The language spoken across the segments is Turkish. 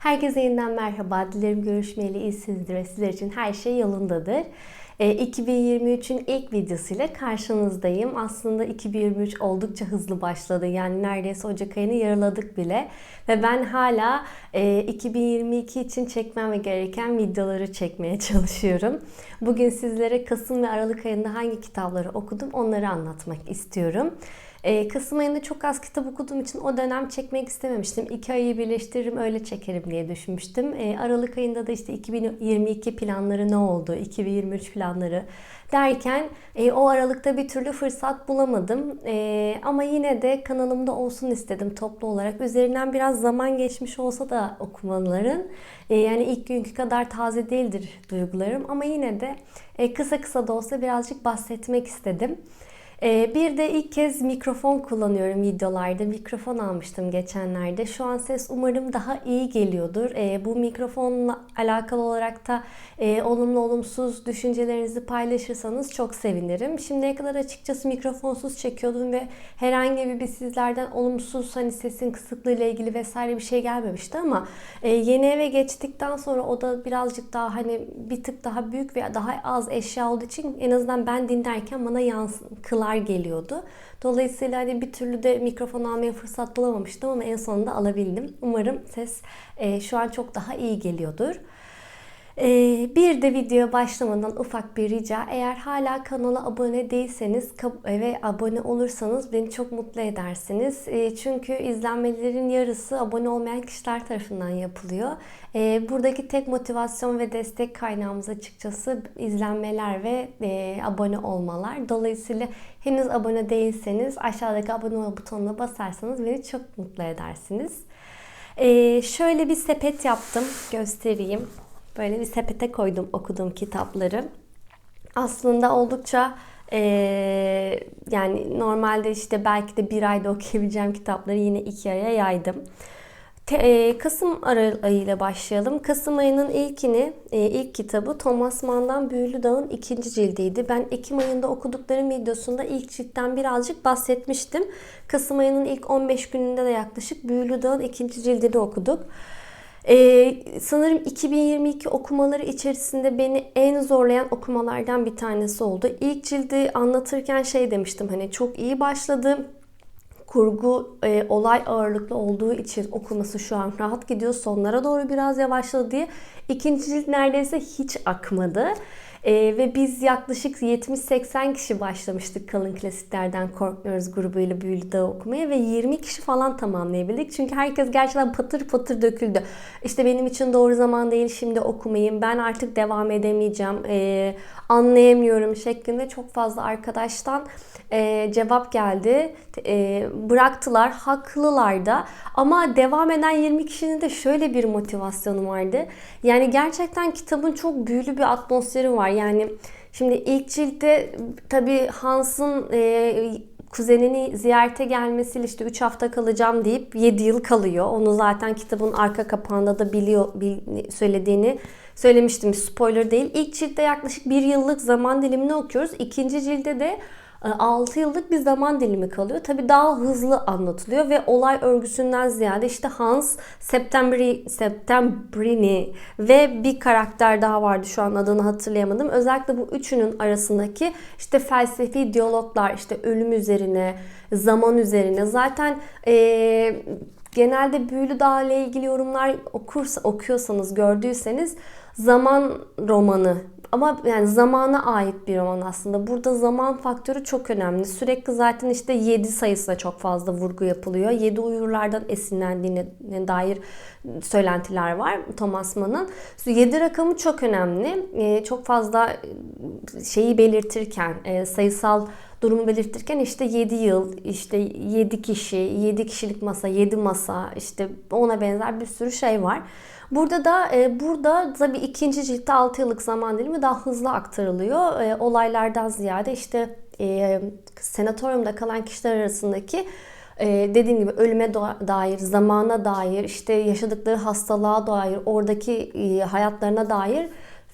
Herkese yeniden merhaba. Dilerim görüşmeyeli iyisinizdir ve sizler için her şey yolundadır. E, 2023'ün ilk videosuyla karşınızdayım. Aslında 2023 oldukça hızlı başladı. Yani neredeyse Ocak ayını yarıladık bile. Ve ben hala e, 2022 için çekmem gereken videoları çekmeye çalışıyorum. Bugün sizlere Kasım ve Aralık ayında hangi kitapları okudum onları anlatmak istiyorum. Ee, Kasım ayında çok az kitap okuduğum için o dönem çekmek istememiştim. İki ayı birleştiririm öyle çekerim diye düşünmüştüm. Ee, Aralık ayında da işte 2022 planları ne oldu, 2023 planları derken e, o aralıkta bir türlü fırsat bulamadım. E, ama yine de kanalımda olsun istedim toplu olarak. Üzerinden biraz zaman geçmiş olsa da okumaların e, yani ilk günkü kadar taze değildir duygularım ama yine de e, kısa kısa da olsa birazcık bahsetmek istedim. Ee, bir de ilk kez mikrofon kullanıyorum videolarda. Mikrofon almıştım geçenlerde. Şu an ses umarım daha iyi geliyordur. Ee, bu mikrofonla alakalı olarak da e, olumlu olumsuz düşüncelerinizi paylaşırsanız çok sevinirim. Şimdiye kadar açıkçası mikrofonsuz çekiyordum ve herhangi bir sizlerden olumsuz hani sesin kısıklığı ile ilgili vesaire bir şey gelmemişti ama e, yeni eve geçtikten sonra o da birazcık daha hani bir tık daha büyük ve daha az eşya olduğu için en azından ben dinlerken bana yankılar geliyordu. Dolayısıyla hani bir türlü de mikrofon almaya fırsat bulamamıştım ama en sonunda alabildim. Umarım ses e, şu an çok daha iyi geliyordur. Ee, bir de videoya başlamadan ufak bir rica. Eğer hala kanala abone değilseniz ve abone olursanız beni çok mutlu edersiniz. Ee, çünkü izlenmelerin yarısı abone olmayan kişiler tarafından yapılıyor. Ee, buradaki tek motivasyon ve destek kaynağımız açıkçası izlenmeler ve e, abone olmalar. Dolayısıyla henüz abone değilseniz aşağıdaki abone ol butonuna basarsanız beni çok mutlu edersiniz. Şöyle bir sepet yaptım. Göstereyim. Böyle bir sepete koydum okuduğum kitapları. Aslında oldukça e, yani normalde işte belki de bir ayda okuyabileceğim kitapları yine iki aya yaydım. E, Kasım ayıyla başlayalım. Kasım ayının ilkini, e, ilk kitabı Thomas Mann'dan Büyülü Dağ'ın ikinci cildiydi. Ben Ekim ayında okuduklarım videosunda ilk ciltten birazcık bahsetmiştim. Kasım ayının ilk 15 gününde de yaklaşık Büyülü Dağ'ın ikinci cildini okuduk. Ee, sanırım 2022 okumaları içerisinde beni en zorlayan okumalardan bir tanesi oldu. İlk cildi anlatırken şey demiştim hani çok iyi başladı. Kurgu e, olay ağırlıklı olduğu için okuması şu an rahat gidiyor. Sonlara doğru biraz yavaşladı diye. İkinci cilt neredeyse hiç akmadı. E, ve biz yaklaşık 70-80 kişi başlamıştık Kalın Klasiklerden Korkmuyoruz grubuyla Büyülü Dağ okumaya ve 20 kişi falan tamamlayabildik. Çünkü herkes gerçekten patır patır döküldü. İşte benim için doğru zaman değil şimdi okumayayım. Ben artık devam edemeyeceğim. E, anlayamıyorum şeklinde çok fazla arkadaştan e, cevap geldi. E, bıraktılar. Haklılar da. Ama devam eden 20 kişinin de şöyle bir motivasyonu vardı. Yani gerçekten kitabın çok büyülü bir atmosferi var. Yani şimdi ilk ciltte tabii Hans'ın e, kuzenini ziyarete gelmesiyle işte 3 hafta kalacağım deyip 7 yıl kalıyor. Onu zaten kitabın arka kapağında da biliyor söylediğini söylemiştim. Spoiler değil. İlk ciltte yaklaşık 1 yıllık zaman dilimini okuyoruz. İkinci cilde de 6 ee, yıllık bir zaman dilimi kalıyor. Tabii daha hızlı anlatılıyor ve olay örgüsünden ziyade işte Hans Septembri, Septembrini ve bir karakter daha vardı şu an adını hatırlayamadım. Özellikle bu üçünün arasındaki işte felsefi diyaloglar işte ölüm üzerine, zaman üzerine zaten e, genelde Büyülü Dağ ile ilgili yorumlar okursa, okuyorsanız, gördüyseniz zaman romanı ama yani zamana ait bir roman aslında. Burada zaman faktörü çok önemli. Sürekli zaten işte 7 sayısına çok fazla vurgu yapılıyor. 7 uyurlardan esinlendiğine dair söylentiler var Thomas Mann'ın. 7 rakamı çok önemli. Ee, çok fazla şeyi belirtirken, e, sayısal durumu belirtirken işte 7 yıl, işte 7 kişi, 7 kişilik masa, 7 masa, işte ona benzer bir sürü şey var. Burada da e, burada tabii ikinci ciltte 6 yıllık zaman dilimi daha hızlı aktarılıyor. E, olaylardan ziyade işte e, senatoryumda kalan kişiler arasındaki e, dediğim gibi ölüme dair, zamana dair, işte yaşadıkları hastalığa dair, oradaki e, hayatlarına dair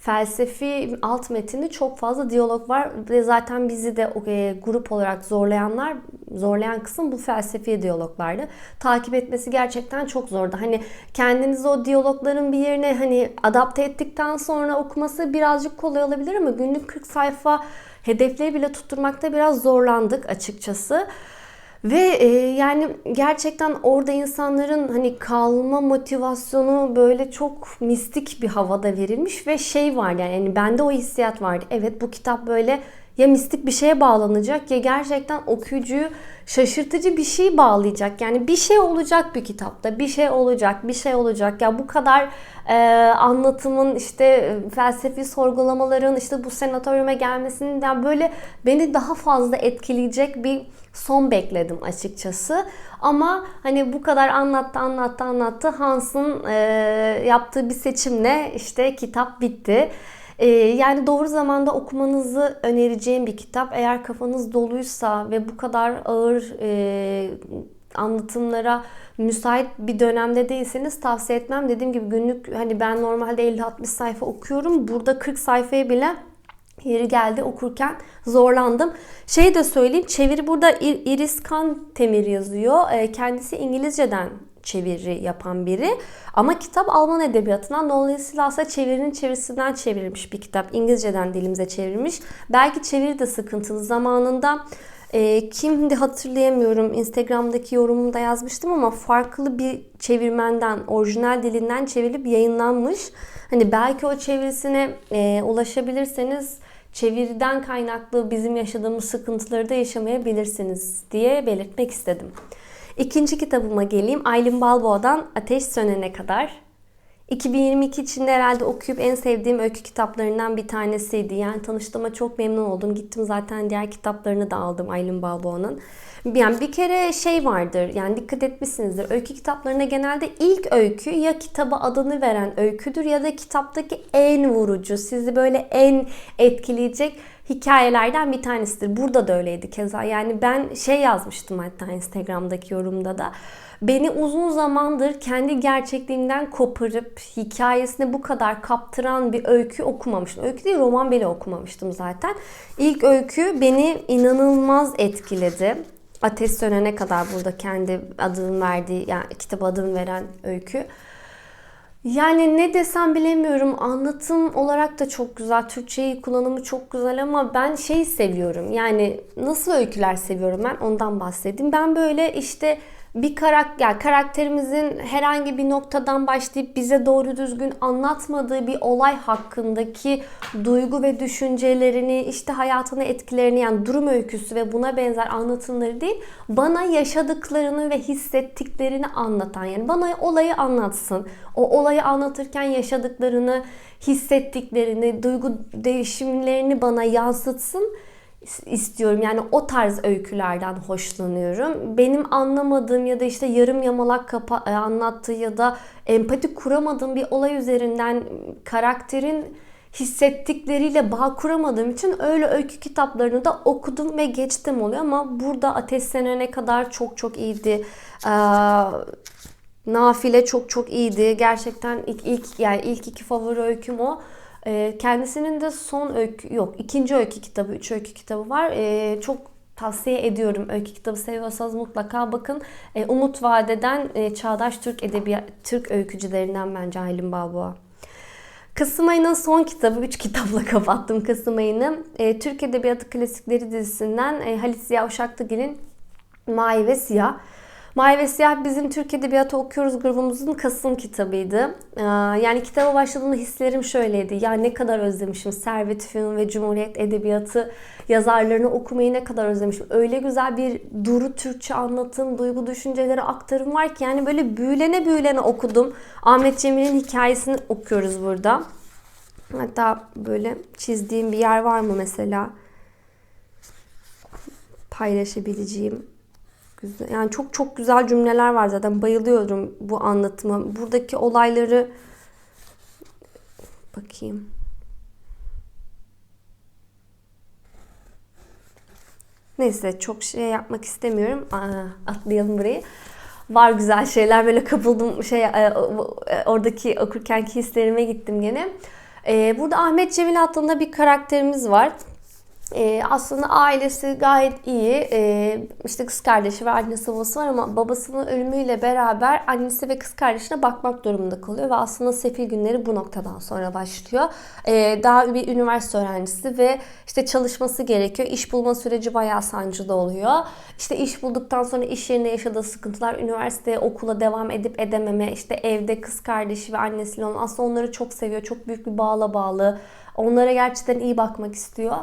felsefi alt metinde çok fazla diyalog var ve zaten bizi de e, grup olarak zorlayanlar zorlayan kısım bu felsefi diyaloglardı. Takip etmesi gerçekten çok zordu. Hani kendinizi o diyalogların bir yerine hani adapte ettikten sonra okuması birazcık kolay olabilir ama günlük 40 sayfa hedefleri bile tutturmakta biraz zorlandık açıkçası. Ve e, yani gerçekten orada insanların hani kalma motivasyonu böyle çok mistik bir havada verilmiş ve şey var yani, yani bende o hissiyat vardı. Evet bu kitap böyle ya mistik bir şeye bağlanacak ya gerçekten okuyucuyu şaşırtıcı bir şey bağlayacak. Yani bir şey olacak bir kitapta, bir şey olacak, bir şey olacak. Ya bu kadar e, anlatımın işte felsefi sorgulamaların işte bu senatoryuma gelmesinin böyle beni daha fazla etkileyecek bir son bekledim açıkçası. Ama hani bu kadar anlattı anlattı anlattı Hans'ın e, yaptığı bir seçimle işte kitap bitti. E, yani doğru zamanda okumanızı önereceğim bir kitap. Eğer kafanız doluysa ve bu kadar ağır e, anlatımlara müsait bir dönemde değilseniz tavsiye etmem. Dediğim gibi günlük hani ben normalde 50-60 sayfa okuyorum. Burada 40 sayfayı bile Yeri geldi okurken zorlandım. Şey de söyleyeyim çeviri burada Iris Kan Temir yazıyor. Ee, kendisi İngilizceden çeviri yapan biri. Ama kitap Alman edebiyatından dolayısıyla aslında çevirinin çevirisinden çevrilmiş bir kitap. İngilizceden dilimize çevrilmiş. Belki çeviri de sıkıntılı. Zamanında e, kimdi hatırlayamıyorum. Instagram'daki yorumumda yazmıştım ama farklı bir çevirmenden, orijinal dilinden çevrilip yayınlanmış. Hani belki o çevirisine e, ulaşabilirseniz çeviriden kaynaklı bizim yaşadığımız sıkıntıları da yaşamayabilirsiniz diye belirtmek istedim. İkinci kitabıma geleyim. Aylin Balboa'dan Ateş Sönene Kadar. 2022 içinde herhalde okuyup en sevdiğim öykü kitaplarından bir tanesiydi. Yani tanıştığıma çok memnun oldum. Gittim zaten diğer kitaplarını da aldım Aylin Balboa'nın. Yani bir kere şey vardır yani dikkat etmişsinizdir. Öykü kitaplarında genelde ilk öykü ya kitaba adını veren öyküdür ya da kitaptaki en vurucu, sizi böyle en etkileyecek hikayelerden bir tanesidir. Burada da öyleydi keza. Yani ben şey yazmıştım hatta Instagram'daki yorumda da. Beni uzun zamandır kendi gerçekliğimden koparıp hikayesine bu kadar kaptıran bir öykü okumamıştım. Öykü değil roman bile okumamıştım zaten. İlk öykü beni inanılmaz etkiledi. Ateş sönene kadar burada kendi adını verdiği yani kitap adını veren öykü. Yani ne desem bilemiyorum. Anlatım olarak da çok güzel. Türkçeyi kullanımı çok güzel ama ben şey seviyorum. Yani nasıl öyküler seviyorum ben ondan bahsedeyim. Ben böyle işte bir karakter, yani karakterimizin herhangi bir noktadan başlayıp bize doğru düzgün anlatmadığı bir olay hakkındaki duygu ve düşüncelerini, işte hayatını etkilerini yani durum öyküsü ve buna benzer anlatımları değil, bana yaşadıklarını ve hissettiklerini anlatan yani bana olayı anlatsın. O olayı anlatırken yaşadıklarını, hissettiklerini, duygu değişimlerini bana yansıtsın istiyorum. Yani o tarz öykülerden hoşlanıyorum. Benim anlamadığım ya da işte yarım yamalak kapa e, anlattığı ya da empati kuramadığım bir olay üzerinden karakterin hissettikleriyle bağ kuramadığım için öyle öykü kitaplarını da okudum ve geçtim oluyor ama burada Ateş Senene kadar çok çok iyiydi. Ee, Nafile çok çok iyiydi. Gerçekten ilk, ilk yani ilk iki favori öyküm o. Ee, kendisinin de son öykü yok ikinci öykü kitabı, üç öykü kitabı var. Ee, çok tavsiye ediyorum. Öykü kitabı seviyorsanız mutlaka bakın. Ee, Umut Vadeden e, Çağdaş Türk Edebiyat Türk öykücülerinden bence Aylin Balboğa. Kasım ayının son kitabı, 3 kitapla kapattım Kasım ayını. Türk Edebiyatı Klasikleri dizisinden e, Halit Ziya Uşaklıgil'in Mavi ve Siyah. Mavi ve Siyah bizim Türk Edebiyatı okuyoruz grubumuzun Kasım kitabıydı. Ee, yani kitaba başladığımda hislerim şöyleydi. Ya ne kadar özlemişim Servet Fünun ve Cumhuriyet Edebiyatı yazarlarını okumayı ne kadar özlemişim. Öyle güzel bir duru Türkçe anlatım, duygu düşünceleri aktarım var ki yani böyle büyülene büyülene okudum. Ahmet Cemil'in hikayesini okuyoruz burada. Hatta böyle çizdiğim bir yer var mı mesela? Paylaşabileceğim güzel. Yani çok çok güzel cümleler var zaten. Bayılıyorum bu anlatıma. Buradaki olayları bakayım. Neyse çok şey yapmak istemiyorum. Aa, atlayalım burayı. Var güzel şeyler böyle kapıldım şey e, oradaki okurkenki hislerime gittim gene. Ee, burada Ahmet Cemil adında bir karakterimiz var. Ee, aslında ailesi gayet iyi. Ee, işte kız kardeşi ve annesi babası var ama babasının ölümüyle beraber annesi ve kız kardeşine bakmak durumunda kalıyor ve aslında sefil günleri bu noktadan sonra başlıyor. Ee, daha bir üniversite öğrencisi ve işte çalışması gerekiyor. İş bulma süreci bayağı sancılı oluyor. İşte iş bulduktan sonra iş yerinde yaşadığı sıkıntılar, üniversiteye, okula devam edip edememe, işte evde kız kardeşi ve annesiyle olan aslında onları çok seviyor. Çok büyük bir bağla bağlı. Onlara gerçekten iyi bakmak istiyor.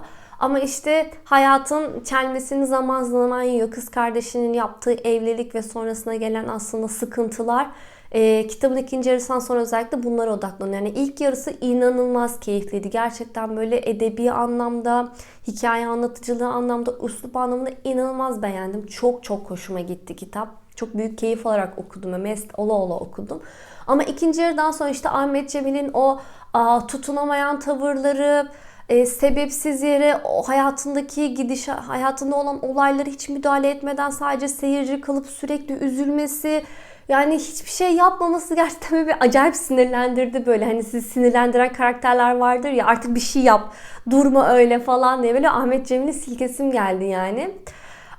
Ama işte hayatın çelmesini zaman zaman yiyor. Kız kardeşinin yaptığı evlilik ve sonrasına gelen aslında sıkıntılar. E, kitabın ikinci yarısından sonra özellikle bunlara odaklanıyor. Yani ilk yarısı inanılmaz keyifliydi. Gerçekten böyle edebi anlamda, hikaye anlatıcılığı anlamda, üslup anlamında inanılmaz beğendim. Çok çok hoşuma gitti kitap. Çok büyük keyif alarak okudum ve mest ola ola okudum. Ama ikinci yarıdan sonra işte Ahmet Cemil'in o a, tutunamayan tavırları, e, sebepsiz yere o hayatındaki gidiş hayatında olan olayları hiç müdahale etmeden sadece seyirci kalıp sürekli üzülmesi yani hiçbir şey yapmaması gerçekten bir acayip sinirlendirdi böyle. Hani sizi sinirlendiren karakterler vardır ya artık bir şey yap, durma öyle falan diye böyle Ahmet Cemil'in silkesim geldi yani.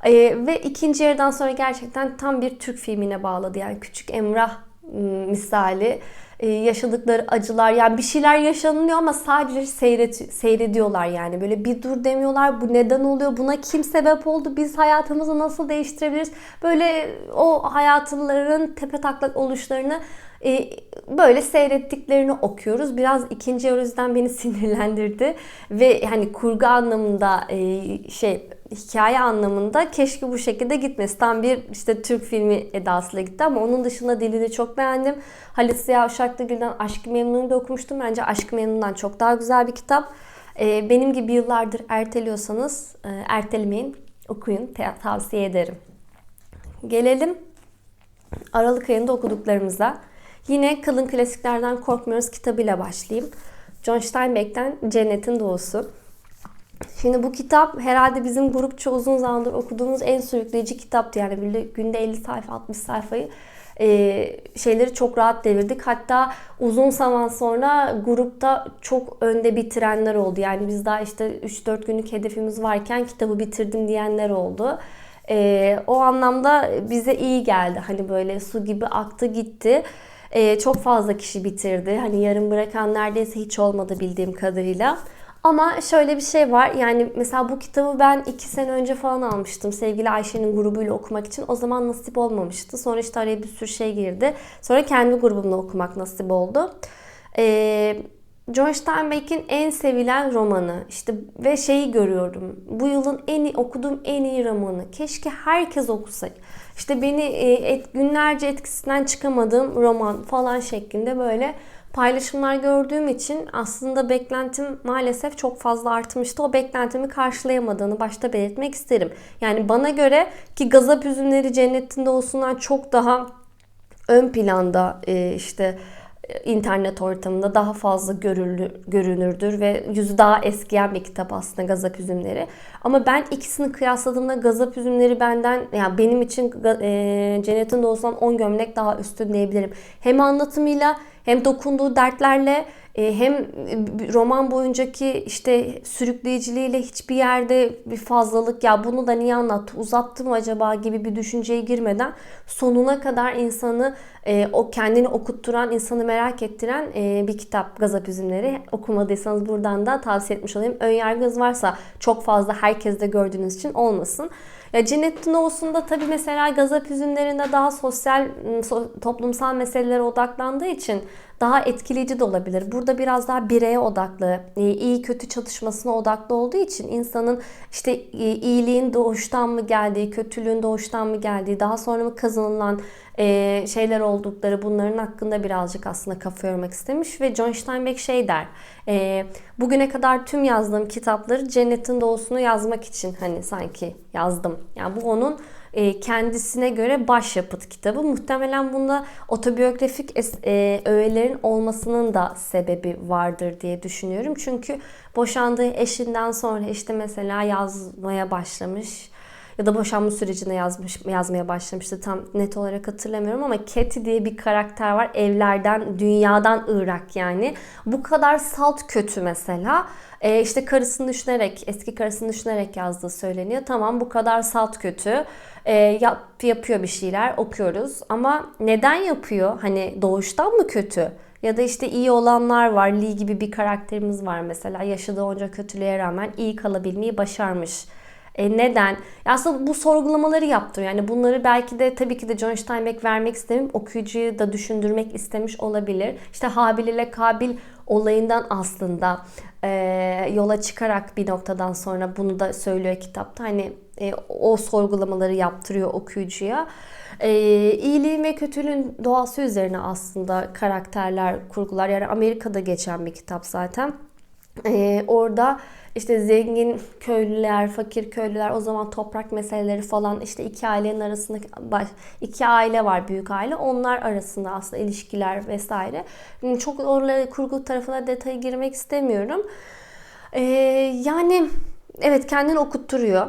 Ee, ve ikinci yarıdan sonra gerçekten tam bir Türk filmine bağladı. Yani Küçük Emrah misali yaşadıkları acılar yani bir şeyler yaşanıyor ama sadece seyret, seyrediyorlar yani böyle bir dur demiyorlar bu neden oluyor buna kim sebep oldu biz hayatımızı nasıl değiştirebiliriz böyle o hayatların tepe taklak oluşlarını e, böyle seyrettiklerini okuyoruz. Biraz ikinci yüzden beni sinirlendirdi ve hani kurgu anlamında e, şey hikaye anlamında keşke bu şekilde gitmesi. Tam bir işte Türk filmi edasıyla gitti ama onun dışında dilini çok beğendim. Halit Ziya Uşaklıgül'den Aşk-ı Memnun'u da okumuştum. Bence Aşk-ı Memnun'dan çok daha güzel bir kitap. Ee, benim gibi yıllardır erteliyorsanız e, ertelemeyin, okuyun, tavsiye ederim. Gelelim Aralık ayında okuduklarımıza. Yine Kalın Klasiklerden Korkmuyoruz kitabıyla başlayayım. John Steinbeck'ten Cennetin Doğusu. Şimdi bu kitap herhalde bizim grupça uzun zamandır okuduğumuz en sürükleyici kitaptı. Yani böyle günde 50 sayfa 60 sayfayı e, şeyleri çok rahat devirdik. Hatta uzun zaman sonra grupta çok önde bitirenler oldu. Yani biz daha işte 3-4 günlük hedefimiz varken kitabı bitirdim diyenler oldu. E, o anlamda bize iyi geldi. Hani böyle su gibi aktı gitti. E, çok fazla kişi bitirdi. Hani yarım bırakan neredeyse hiç olmadı bildiğim kadarıyla. Ama şöyle bir şey var. Yani mesela bu kitabı ben iki sene önce falan almıştım. Sevgili Ayşe'nin grubuyla okumak için. O zaman nasip olmamıştı. Sonra işte araya bir sürü şey girdi. Sonra kendi grubumla okumak nasip oldu. Ee, John Steinbeck'in en sevilen romanı. İşte ve şeyi görüyorum. Bu yılın en iyi okuduğum en iyi romanı. Keşke herkes okusa. İşte beni e, et, günlerce etkisinden çıkamadığım roman falan şeklinde böyle paylaşımlar gördüğüm için aslında beklentim maalesef çok fazla artmıştı. O beklentimi karşılayamadığını başta belirtmek isterim. Yani bana göre ki Gazap Üzümleri Cennetinde olsunlar çok daha ön planda e, işte internet ortamında daha fazla görülür, görünürdür ve yüzü daha eskiyen bir kitap aslında Gazap Üzümleri. Ama ben ikisini kıyasladığımda Gazap Üzümleri benden yani benim için e, Cennetin Doğusu'ndan 10 gömlek daha üstün diyebilirim. Hem anlatımıyla hem dokunduğu dertlerle e, hem roman boyuncaki işte sürükleyiciliğiyle hiçbir yerde bir fazlalık ya bunu da niye anlattı uzattı mı acaba gibi bir düşünceye girmeden sonuna kadar insanı e, o kendini okutturan insanı merak ettiren e, bir kitap Gazap Üzümleri okumadıysanız buradan da tavsiye etmiş olayım. Önyargınız varsa çok fazla herkes de gördüğünüz için olmasın. Ya Cennetin Doğusu'nda tabii mesela gazap üzümlerinde daha sosyal, toplumsal meselelere odaklandığı için daha etkileyici de olabilir. Burada biraz daha bireye odaklı, e, iyi kötü çatışmasına odaklı olduğu için insanın işte e, iyiliğin doğuştan mı geldiği, kötülüğün doğuştan mı geldiği, daha sonra mı kazanılan e, şeyler oldukları bunların hakkında birazcık aslında kafa yormak istemiş ve John Steinbeck şey der bugüne kadar tüm yazdığım kitapları cennetin doğusunu yazmak için hani sanki yazdım. Yani bu onun e, kendisine göre başyapıt kitabı. Muhtemelen bunda otobiyografik e, öğelerin olmasının da sebebi vardır diye düşünüyorum. Çünkü boşandığı eşinden sonra işte mesela yazmaya başlamış ya da boşanma sürecinde yazmış yazmaya başlamıştı. Tam net olarak hatırlamıyorum ama Katie diye bir karakter var. Evlerden, dünyadan Irak yani. Bu kadar salt kötü mesela. E, işte karısını düşünerek, eski karısını düşünerek yazdığı söyleniyor. Tamam bu kadar salt kötü. E, yap, yapıyor bir şeyler, okuyoruz. Ama neden yapıyor? Hani doğuştan mı kötü? Ya da işte iyi olanlar var. Lee gibi bir karakterimiz var mesela. Yaşadığı onca kötülüğe rağmen iyi kalabilmeyi başarmış. E neden? Aslında bu sorgulamaları yaptım. Yani bunları belki de tabii ki de John Steinbeck vermek istemem. Okuyucuyu da düşündürmek istemiş olabilir. İşte Habil ile Kabil olayından aslında e, yola çıkarak bir noktadan sonra bunu da söylüyor kitapta. Hani e, o sorgulamaları yaptırıyor okuyucuya. E, iyiliğin ve kötülüğün doğası üzerine aslında karakterler kurgular. Yani Amerika'da geçen bir kitap zaten. E, orada işte zengin köylüler, fakir köylüler, o zaman toprak meseleleri falan işte iki ailenin arasında iki aile var büyük aile. Onlar arasında aslında ilişkiler vesaire. Çok oralara kurgu tarafına detaya girmek istemiyorum. Ee, yani evet kendini okutturuyor.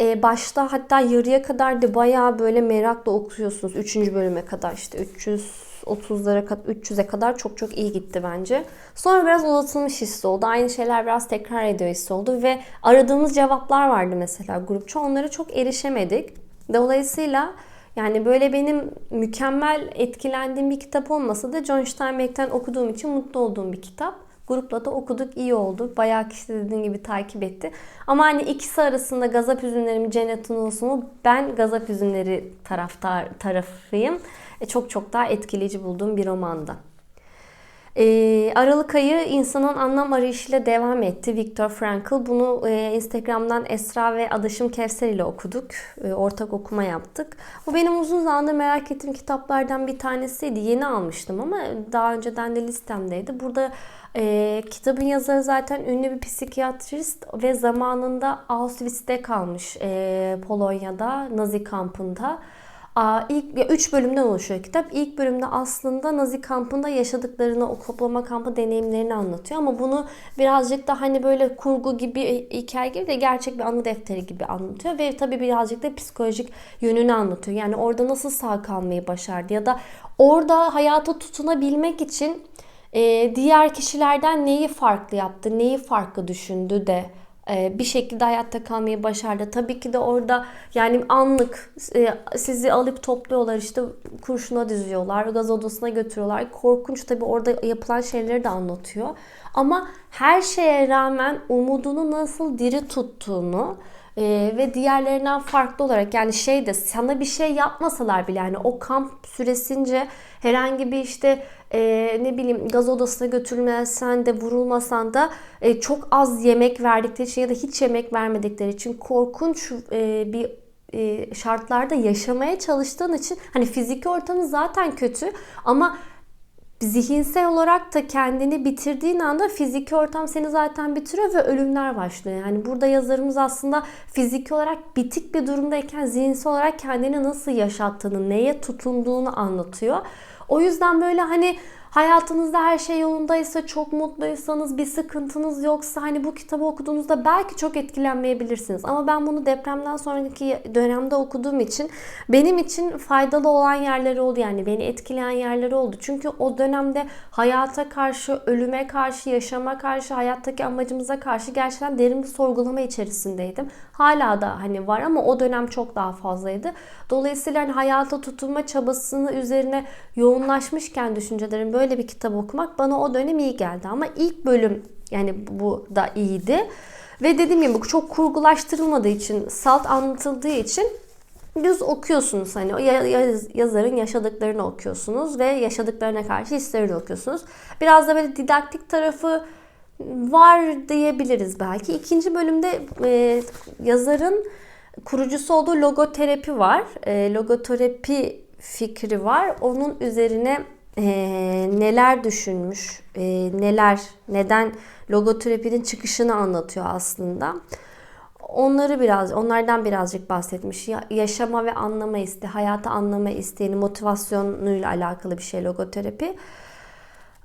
Ee, başta hatta yarıya kadar da bayağı böyle merakla okuyorsunuz. Üçüncü bölüme kadar işte 300 30'lara 300'e kadar çok çok iyi gitti bence. Sonra biraz uzatılmış hissi oldu. Aynı şeyler biraz tekrar ediyor hissi oldu ve aradığımız cevaplar vardı mesela grupça. Onlara çok erişemedik. Dolayısıyla yani böyle benim mükemmel etkilendiğim bir kitap olmasa da John Steinbeck'ten okuduğum için mutlu olduğum bir kitap. Grupla da okuduk iyi oldu. Bayağı kişi dediğim gibi takip etti. Ama hani ikisi arasında Gazap Üzümleri mi Cennet Olsun mu? Ben Gazap Üzümleri taraftar tarafıyım. Çok çok daha etkileyici bulduğum bir romanda. E, Aralık ayı insanın anlam arayışıyla devam etti. Viktor Frankl. Bunu e, Instagram'dan Esra ve Adaşım Kevser ile okuduk. E, ortak okuma yaptık. Bu benim uzun zamandır merak ettiğim kitaplardan bir tanesiydi. Yeni almıştım ama daha önceden de listemdeydi. Burada e, kitabın yazarı zaten ünlü bir psikiyatrist ve zamanında Auschwitz'te kalmış e, Polonya'da, Nazi kampında. İlk üç bölümden oluşuyor kitap. İlk bölümde aslında Nazi kampında yaşadıklarını, o toplama kampı deneyimlerini anlatıyor. Ama bunu birazcık da hani böyle kurgu gibi, hikaye gibi de gerçek bir anı defteri gibi anlatıyor. Ve tabii birazcık da psikolojik yönünü anlatıyor. Yani orada nasıl sağ kalmayı başardı ya da orada hayata tutunabilmek için diğer kişilerden neyi farklı yaptı, neyi farklı düşündü de e, bir şekilde hayatta kalmayı başardı. Tabii ki de orada yani anlık e, sizi alıp topluyorlar işte kurşuna diziyorlar, gaz odasına götürüyorlar. Korkunç tabii orada yapılan şeyleri de anlatıyor. Ama her şeye rağmen umudunu nasıl diri tuttuğunu ee, ve diğerlerinden farklı olarak yani şey de sana bir şey yapmasalar bile yani o kamp süresince herhangi bir işte e, ne bileyim gaz odasına götürülmesen de vurulmasan da e, çok az yemek verdikleri için ya da hiç yemek vermedikleri için korkunç e, bir e, şartlarda yaşamaya çalıştığın için hani fiziki ortamı zaten kötü ama zihinsel olarak da kendini bitirdiğin anda fiziki ortam seni zaten bitiriyor ve ölümler başlıyor. Yani burada yazarımız aslında fiziki olarak bitik bir durumdayken zihinsel olarak kendini nasıl yaşattığını, neye tutunduğunu anlatıyor. O yüzden böyle hani hayatınızda her şey yolundaysa, çok mutluysanız, bir sıkıntınız yoksa hani bu kitabı okuduğunuzda belki çok etkilenmeyebilirsiniz. Ama ben bunu depremden sonraki dönemde okuduğum için benim için faydalı olan yerleri oldu. Yani beni etkileyen yerleri oldu. Çünkü o dönemde hayata karşı, ölüme karşı, yaşama karşı, hayattaki amacımıza karşı gerçekten derin bir sorgulama içerisindeydim. Hala da hani var ama o dönem çok daha fazlaydı. Dolayısıyla hani hayata tutunma çabasını üzerine yoğunlaşmışken düşüncelerim böyle bir kitap okumak bana o dönem iyi geldi. Ama ilk bölüm yani bu da iyiydi. Ve dediğim gibi bu çok kurgulaştırılmadığı için, salt anlatıldığı için düz okuyorsunuz hani o yazarın yaşadıklarını okuyorsunuz ve yaşadıklarına karşı hislerini okuyorsunuz. Biraz da böyle didaktik tarafı var diyebiliriz belki. İkinci bölümde e, yazarın kurucusu olduğu logoterapi var. E, logoterapi fikri var. Onun üzerine e, neler düşünmüş, e, neler, neden logoterapinin çıkışını anlatıyor aslında. Onları biraz, onlardan birazcık bahsetmiş. Ya, yaşama ve anlama isteği, hayata anlama isteğini, motivasyonuyla alakalı bir şey logoterapi.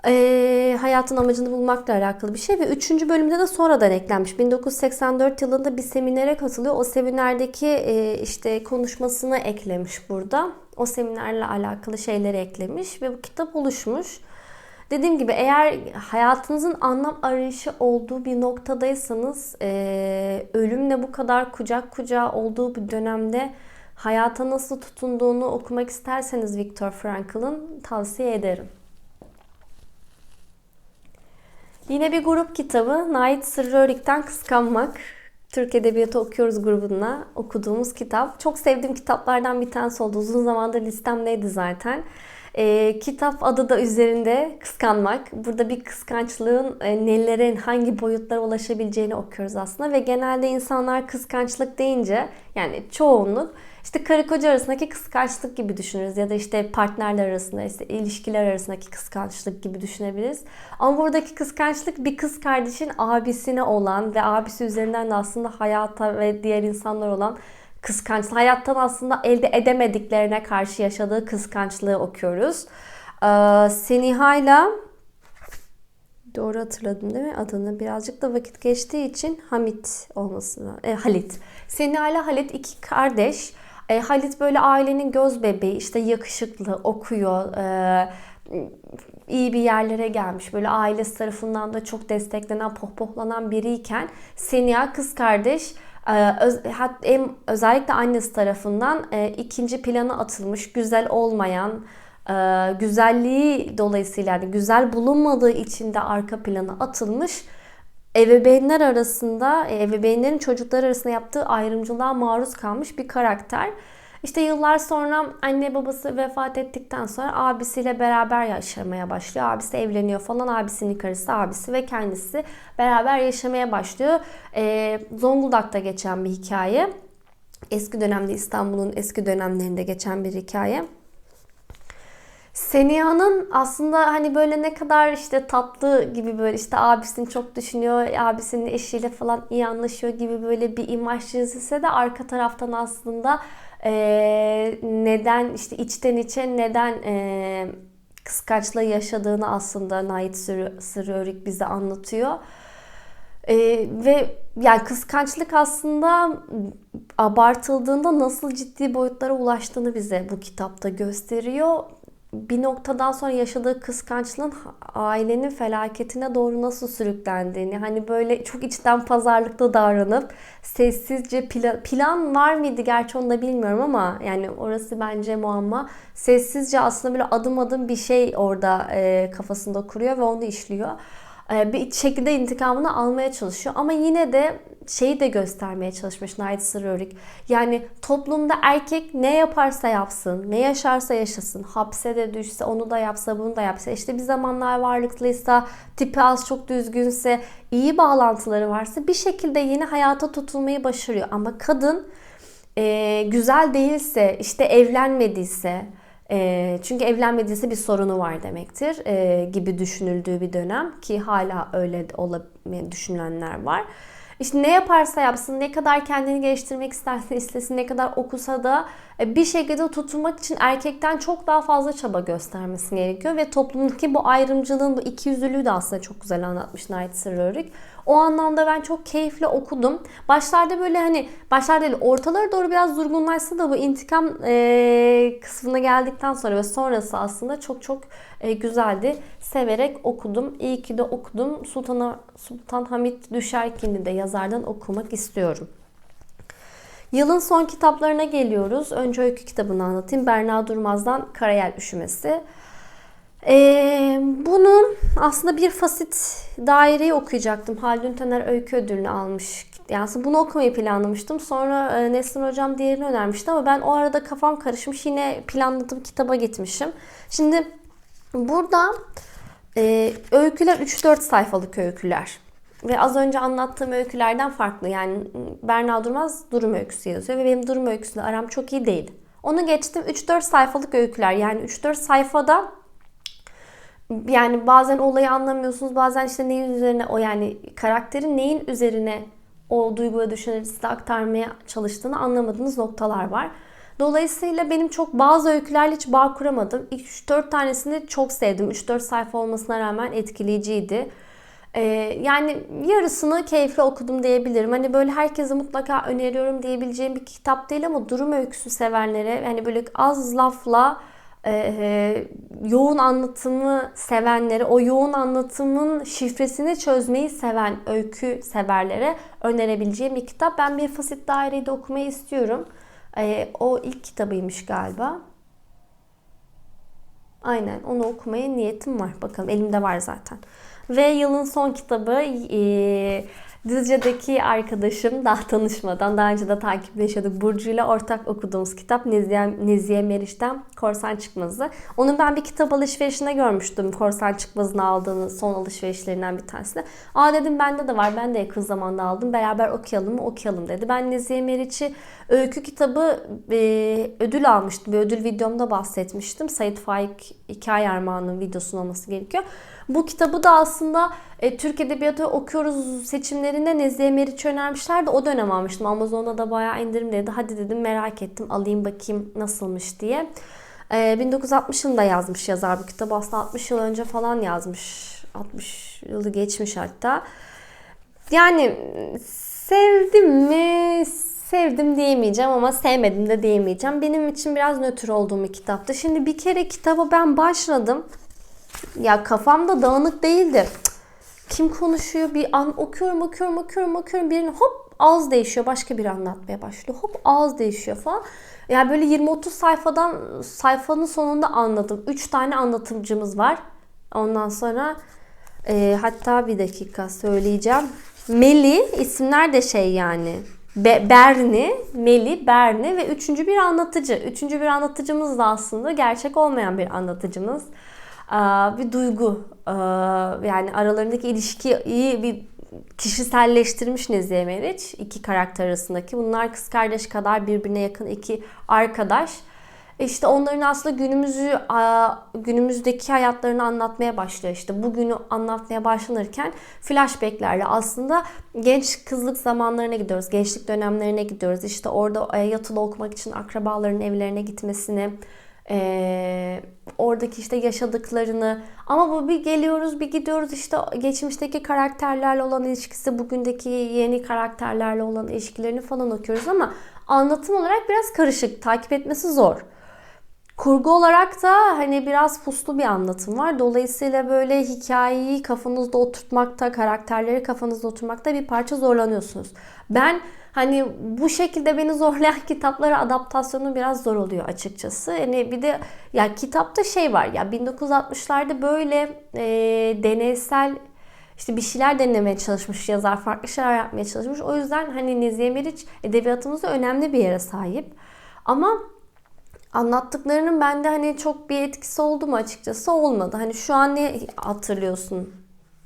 Ee, hayatın amacını bulmakla alakalı bir şey ve üçüncü bölümde de sonradan eklenmiş. 1984 yılında bir seminere katılıyor. O seminerdeki e, işte konuşmasını eklemiş burada. O seminerle alakalı şeyleri eklemiş ve bu kitap oluşmuş. Dediğim gibi eğer hayatınızın anlam arayışı olduğu bir noktadaysanız e, ölümle bu kadar kucak kucağa olduğu bir dönemde hayata nasıl tutunduğunu okumak isterseniz Viktor Frankl'ın tavsiye ederim. Yine bir grup kitabı Nait Sırrörik'ten Kıskanmak. Türk Edebiyatı Okuyoruz grubunda okuduğumuz kitap. Çok sevdiğim kitaplardan bir tanesi oldu. Uzun zamandır listemdeydi zaten. E, kitap adı da üzerinde kıskanmak. Burada bir kıskançlığın e, nelerin hangi boyutlara ulaşabileceğini okuyoruz aslında ve genelde insanlar kıskançlık deyince yani çoğunluk işte karı koca arasındaki kıskançlık gibi düşünürüz ya da işte partnerler arasında işte ilişkiler arasındaki kıskançlık gibi düşünebiliriz. Ama buradaki kıskançlık bir kız kardeşin abisine olan ve abisi üzerinden de aslında hayata ve diğer insanlar olan kıskançlık, hayattan aslında elde edemediklerine karşı yaşadığı kıskançlığı okuyoruz. Ee, Seniha'yla doğru hatırladım değil mi adını? Birazcık da vakit geçtiği için Hamit olmasına, e, Halit. Seniha ile Halit iki kardeş. E, Halit böyle ailenin göz bebeği, işte yakışıklı, okuyor, e, iyi bir yerlere gelmiş. Böyle ailesi tarafından da çok desteklenen, pohpohlanan biriyken Seniha kız kardeş hem özellikle annesi tarafından e, ikinci plana atılmış, güzel olmayan, e, güzelliği dolayısıyla yani güzel bulunmadığı için de arka plana atılmış ebeveynler arasında, e, ebeveynlerin çocuklar arasında yaptığı ayrımcılığa maruz kalmış bir karakter. İşte yıllar sonra anne babası vefat ettikten sonra abisiyle beraber yaşamaya başlıyor. Abisi evleniyor falan. Abisinin karısı, abisi ve kendisi beraber yaşamaya başlıyor. Ee, Zonguldak'ta geçen bir hikaye. Eski dönemde İstanbul'un eski dönemlerinde geçen bir hikaye. Seniha'nın aslında hani böyle ne kadar işte tatlı gibi böyle işte abisini çok düşünüyor, abisinin eşiyle falan iyi anlaşıyor gibi böyle bir imaj çizilse de arka taraftan aslında e, neden işte içten içe neden e, kıskançlığı yaşadığını aslında Nait Sırrörik bize anlatıyor. E, ve yani kıskançlık aslında abartıldığında nasıl ciddi boyutlara ulaştığını bize bu kitapta gösteriyor bir noktadan sonra yaşadığı kıskançlığın ailenin felaketine doğru nasıl sürüklendiğini hani böyle çok içten pazarlıklı davranıp sessizce plan, plan var mıydı gerçi onu da bilmiyorum ama yani orası bence muamma. Sessizce aslında böyle adım adım bir şey orada e, kafasında kuruyor ve onu işliyor. E, bir şekilde intikamını almaya çalışıyor ama yine de şeyi de göstermeye çalışmış Night Sırrörik. Yani toplumda erkek ne yaparsa yapsın, ne yaşarsa yaşasın, hapse de düşse, onu da yapsa, bunu da yapsa, işte bir zamanlar varlıklıysa, tipi az çok düzgünse, iyi bağlantıları varsa bir şekilde yeni hayata tutulmayı başarıyor. Ama kadın e, güzel değilse, işte evlenmediyse, e, çünkü evlenmediyse bir sorunu var demektir e, gibi düşünüldüğü bir dönem ki hala öyle düşünenler var. İşte ne yaparsa yapsın, ne kadar kendini geliştirmek isterse istesin, ne kadar okusa da e, bir şekilde tutunmak için erkekten çok daha fazla çaba göstermesi gerekiyor. Ve toplumdaki bu ayrımcılığın, bu ikiyüzlülüğü de aslında çok güzel anlatmış Night Sırrörik. O anlamda ben çok keyifle okudum. Başlarda böyle hani başlarda değil ortalara doğru biraz durgunlaşsa da bu intikam e, kısmına geldikten sonra ve sonrası aslında çok çok e, güzeldi. Severek okudum. İyi ki de okudum. Sultan, Sultan Hamit Düşerkin'i de yazardan okumak istiyorum. Yılın son kitaplarına geliyoruz. Önce öykü kitabını anlatayım. Berna Durmaz'dan Karayel Üşümesi. Ee, bunun aslında bir fasit daireyi okuyacaktım. Haldun Taner öykü ödülünü almış. Yani aslında bunu okumayı planlamıştım. Sonra e, Nesrin Hocam diğerini önermişti ama ben o arada kafam karışmış. Yine planladığım kitaba gitmişim. Şimdi burada e, öyküler 3-4 sayfalık öyküler. Ve az önce anlattığım öykülerden farklı. Yani Berna Durmaz durum öyküsü yazıyor ve benim durum öyküsüyle aram çok iyi değil. Onu geçtim 3-4 sayfalık öyküler. Yani 3-4 sayfada yani bazen olayı anlamıyorsunuz. Bazen işte neyin üzerine o yani karakterin neyin üzerine o duyguya düşüncesi aktarmaya çalıştığını anlamadığınız noktalar var. Dolayısıyla benim çok bazı öykülerle hiç bağ kuramadım. İlk 3-4 tanesini çok sevdim. 3-4 sayfa olmasına rağmen etkileyiciydi. Ee, yani yarısını keyifli okudum diyebilirim. Hani böyle herkese mutlaka öneriyorum diyebileceğim bir kitap değil ama durum öyküsü sevenlere hani böyle az lafla e, yoğun anlatımı sevenlere, o yoğun anlatımın şifresini çözmeyi seven öykü severlere önerebileceğim bir kitap. Ben bir fasit daireyi de okumayı istiyorum. E, o ilk kitabıymış galiba. Aynen onu okumaya niyetim var. Bakalım elimde var zaten. Ve yılın son kitabı e, Düzce'deki arkadaşım daha tanışmadan daha önce de takipleşiyorduk. Burcu ile ortak okuduğumuz kitap Nezihe, Nezihe Meriç'ten Korsan Çıkmazı. Onu ben bir kitap alışverişinde görmüştüm. Korsan Çıkmazı'nı aldığını son alışverişlerinden bir tanesi. Aa dedim bende de var. Ben de yakın zamanda aldım. Beraber okuyalım mı? Okuyalım dedi. Ben Nezihe Meriç'i öykü kitabı e, ödül almıştım. Bir ödül videomda bahsetmiştim. Sait Faik Hikaye Armağan'ın videosunun olması gerekiyor. Bu kitabı da aslında e, Türk Edebiyatı okuyoruz seçimlerinde Nezihe Meriç önermişlerdi. O dönem almıştım. Amazon'da da bayağı indirimdeydi. Hadi dedim merak ettim alayım bakayım nasılmış diye. E, 1960 yılında yazmış yazar bu kitabı. Aslında 60 yıl önce falan yazmış. 60 yılı geçmiş hatta. Yani sevdim mi? Sevdim diyemeyeceğim ama sevmedim de diyemeyeceğim. Benim için biraz nötr olduğum bir kitaptı. Şimdi bir kere kitaba ben başladım. Ya kafamda dağınık değildi. Kim konuşuyor? Bir an okuyorum, okuyorum, okuyorum, okuyorum. Birini hop ağız değişiyor. Başka biri anlatmaya başlıyor. Hop ağız değişiyor falan. Yani böyle 20-30 sayfadan sayfanın sonunda anladım. 3 tane anlatımcımız var. Ondan sonra e, hatta bir dakika söyleyeceğim. Meli isimler de şey yani. Be, Berni, Meli, Berni ve üçüncü bir anlatıcı. Üçüncü bir anlatıcımız da aslında gerçek olmayan bir anlatıcımız bir duygu. Yani aralarındaki ilişkiyi bir kişiselleştirmiş Nezihe Meriç iki karakter arasındaki. Bunlar kız kardeş kadar birbirine yakın iki arkadaş. İşte onların aslında günümüzü günümüzdeki hayatlarını anlatmaya başlıyor. İşte bugünü anlatmaya başlanırken flashbacklerle aslında genç kızlık zamanlarına gidiyoruz. Gençlik dönemlerine gidiyoruz. İşte orada yatılı okumak için akrabaların evlerine gitmesini, ee, oradaki işte yaşadıklarını ama bu bir geliyoruz bir gidiyoruz işte geçmişteki karakterlerle olan ilişkisi bugündeki yeni karakterlerle olan ilişkilerini falan okuyoruz ama anlatım olarak biraz karışık takip etmesi zor. Kurgu olarak da hani biraz puslu bir anlatım var. Dolayısıyla böyle hikayeyi kafanızda oturtmakta, karakterleri kafanızda oturtmakta bir parça zorlanıyorsunuz. Ben hani bu şekilde beni zorlayan kitaplara adaptasyonu biraz zor oluyor açıkçası. Yani bir de ya kitapta şey var ya 1960'larda böyle e, deneysel işte bir şeyler denemeye çalışmış yazar, farklı şeyler yapmaya çalışmış. O yüzden hani Nezihe Meriç edebiyatımızda önemli bir yere sahip. Ama anlattıklarının bende hani çok bir etkisi oldu mu açıkçası olmadı. Hani şu an ne hatırlıyorsun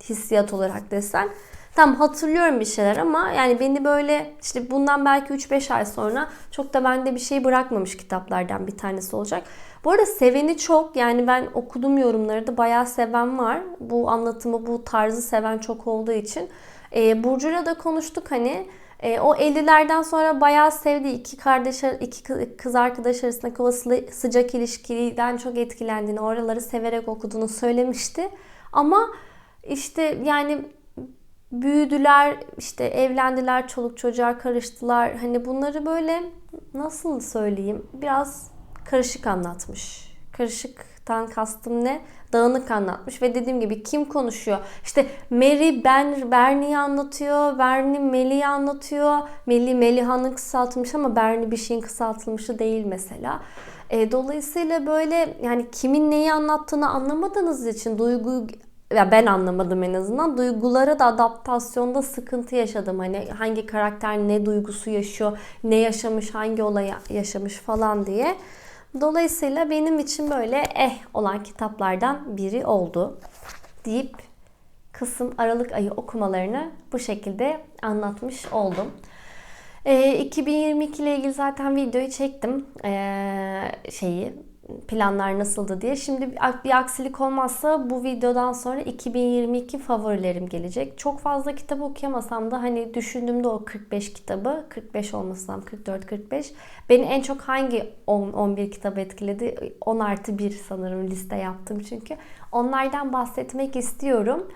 hissiyat olarak desen Tam hatırlıyorum bir şeyler ama yani beni böyle işte bundan belki 3-5 ay sonra çok da bende bir şey bırakmamış kitaplardan bir tanesi olacak. Bu arada seveni çok yani ben okudum yorumları da bayağı seven var. Bu anlatımı bu tarzı seven çok olduğu için. E, Burcu'yla da konuştuk hani. E, o 50'lerden sonra bayağı sevdiği iki kardeş, iki kız arkadaş arasındaki o sıcak ilişkiden çok etkilendiğini, oraları severek okuduğunu söylemişti. Ama işte yani büyüdüler, işte evlendiler, çoluk çocuğa karıştılar. Hani bunları böyle nasıl söyleyeyim? Biraz karışık anlatmış. Karışıktan kastım ne? Dağınık anlatmış ve dediğim gibi kim konuşuyor? İşte Mary ben Bernie'yi anlatıyor, Bernie Melih'i anlatıyor. Melih Meliha'nın kısaltılmış ama Bernie bir şeyin kısaltılmışı değil mesela. E, dolayısıyla böyle yani kimin neyi anlattığını anlamadığınız için duygu ya ben anlamadım en azından. Duygulara da adaptasyonda sıkıntı yaşadım. Hani hangi karakter ne duygusu yaşıyor, ne yaşamış, hangi olay yaşamış falan diye. Dolayısıyla benim için böyle eh olan kitaplardan biri oldu deyip kısım Aralık ayı okumalarını bu şekilde anlatmış oldum. E, 2022 ile ilgili zaten videoyu çektim. E, şeyi planlar nasıldı diye. Şimdi bir- aksilik olmazsa bu videodan sonra 2022 favorilerim gelecek. Çok fazla kitap okuyamasam da hani düşündüğümde o 45 kitabı, 45 olmasam 44-45 beni en çok hangi 10-11 kitap etkiledi? 10 artı 1 sanırım liste yaptım çünkü. Onlardan bahsetmek istiyorum.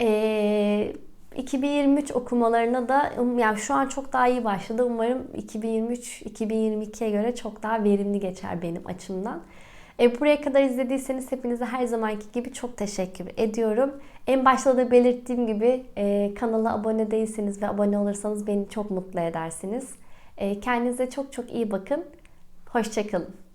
Ee, 2023 okumalarına da um, yani şu an çok daha iyi başladı. Umarım 2023-2022'ye göre çok daha verimli geçer benim açımdan. E, buraya kadar izlediyseniz hepinize her zamanki gibi çok teşekkür ediyorum. En başta da belirttiğim gibi e, kanala abone değilseniz ve abone olursanız beni çok mutlu edersiniz. E, kendinize çok çok iyi bakın. Hoşçakalın.